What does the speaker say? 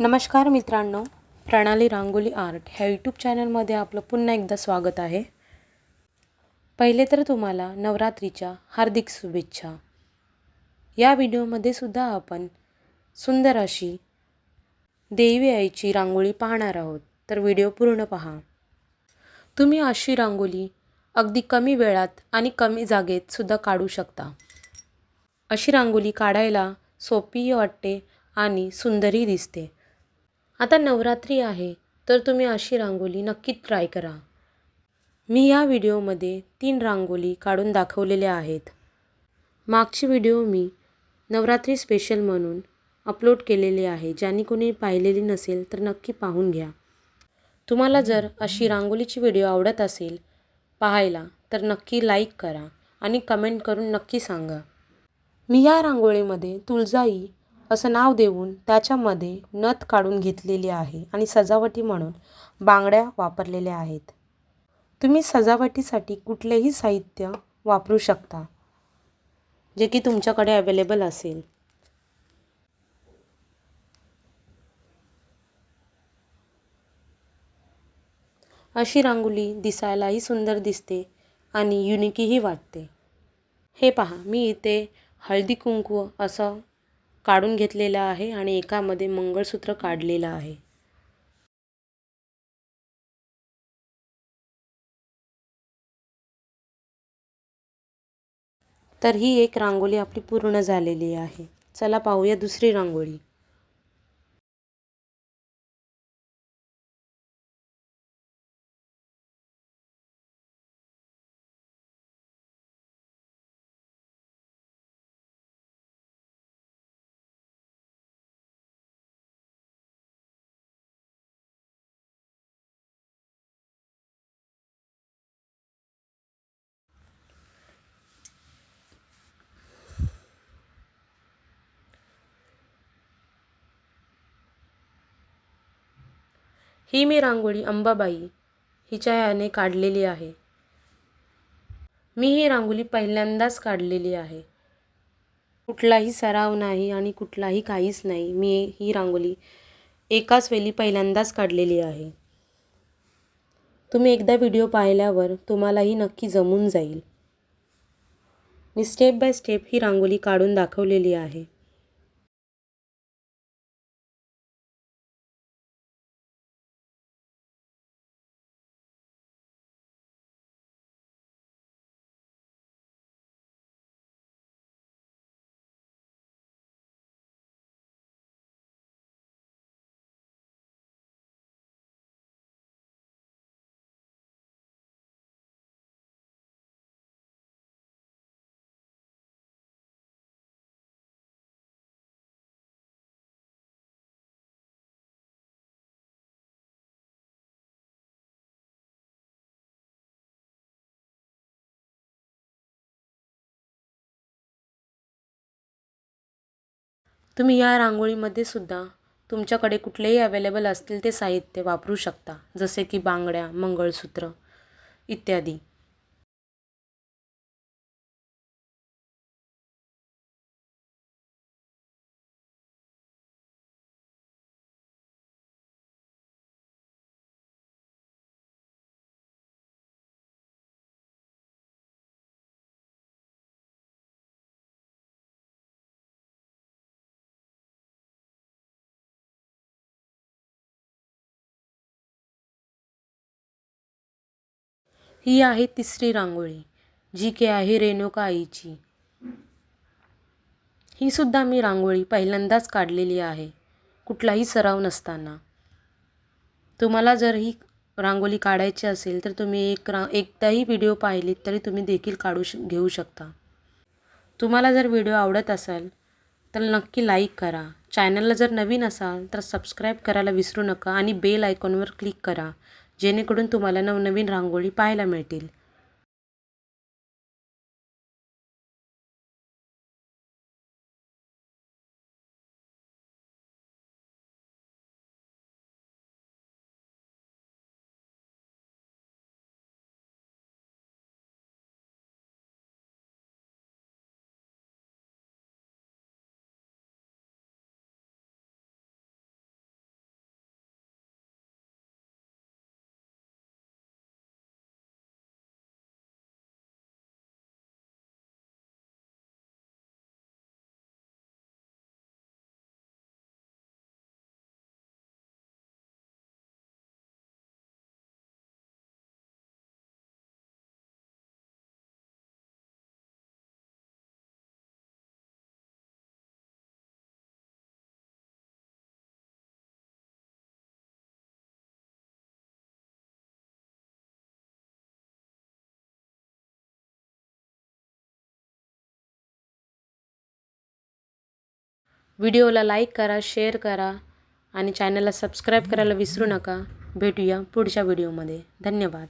नमस्कार मित्रांनो प्रणाली रांगोली आर्ट ह्या यूट्यूब चॅनलमध्ये आपलं पुन्हा एकदा स्वागत आहे. पहिले तर तुम्हाला नवरात्रीच्या हार्दिक शुभेच्छा. या व्हिडिओमध्ये सुद्धा आपण सुंदर अशी देवी आईची रांगोळी पाहणार आहोत. तर व्हिडिओ पूर्ण पहा. तुम्ही अशी रांगोळी अगदी कमी वेळात आणि कमी जागेत सुद्धा काढू शकता. अशी रांगोळी काढायला सोपीही वाटते आणि सुंदरही दिसते. आता नवरात्री आहे तर तुम्ही अशी रांगोळी नक्की ट्राय करा. मी या व्हिडिओमध्ये तीन रांगोळी काढून दाखवलेल्या आहेत. मागची व्हिडिओ मी नवरात्री स्पेशल म्हणून अपलोड केलेले आहे. ज्यांनी कोणी पाहिलेली नसेल तर नक्की पाहून घ्या. तुम्हाला जर अशी रांगोळीची व्हिडिओ आवडत असेल पाहायला तर नक्की लाईक करा आणि कमेंट करून नक्की सांगा. मी या रांगोळीमध्ये तुळजाई असं नाव देऊन त्याच्यामध्ये नथ काढून घेतलेली आहे आणि सजावटी म्हणून बांगड्या वापरलेल्या आहेत. तुम्ही सजावटीसाठी कुठलेही साहित्य वापरू शकता जे की तुमच्याकडे अवेलेबल असेल. अशी रांगोळी दिसायलाही सुंदर दिसते आणि युनिकही वाटते. हे पहा मी इथे हळदी कुंकू असं काढून घेतलेलं आहे आणि एकामध्ये मंगळसूत्र काढलेलं आहे. तर ही एक रांगोळी आपली पूर्ण झालेली आहे. चला पाहूया दुसरी रांगोळी. ही मी रांगोळी अंबाबाई हिच्या याने काढलेली आहे. मी ही रांगोळी पहिल्यांदाच काढलेली आहे. कुठलाही सराव नाही आणि कुठलाही काहीच नाही मी ही रांगोळी एकाच वेळी पहिल्यांदाच काढलेली आहे. तुम्ही एकदा व्हिडिओ पाहिल्यावर तुम्हालाही नक्की जमून जाईल. मी स्टेप बाय स्टेप ही रांगोळी काढून दाखवलेली आहे. तुम्ही या रांगोळीमध्ये सुद्धा तुमच्याकडे कुठलेही अवेलेबल असतील ते साहित्य वापरू शकता. जसे की बांगड्या मंगळसूत्र इत्यादी. ही आहे तिसरी रांगोळी जी की आहे रेणुका आईची. ही सुद्धा मी रांगोळी पहिल्यांदाच काढलेली आहे कुठलाही सराव नसताना. तुम्हाला जर ही रांगोळी काढायची असेल तर तुम्ही एक रा एकदाही व्हिडिओ पाहिलीत तरी तुम्ही देखील काढू श घेऊ शकता. तुम्हाला जर व्हिडिओ आवडत असेल तर नक्की लाईक करा. चॅनलला जर नवीन असाल तर सबस्क्राईब करायला विसरू नका आणि बेल आयकॉनवर क्लिक करा. जेणेकरून तुम्हाला नवनवीन रांगोळी पाहायला मिळतील. व्हिडिओला लाईक करा शेअर करा आणि चॅनलला सबस्क्राईब करायला विसरू नका. भेटूया पुढच्या व्हिडिओमध्ये. धन्यवाद.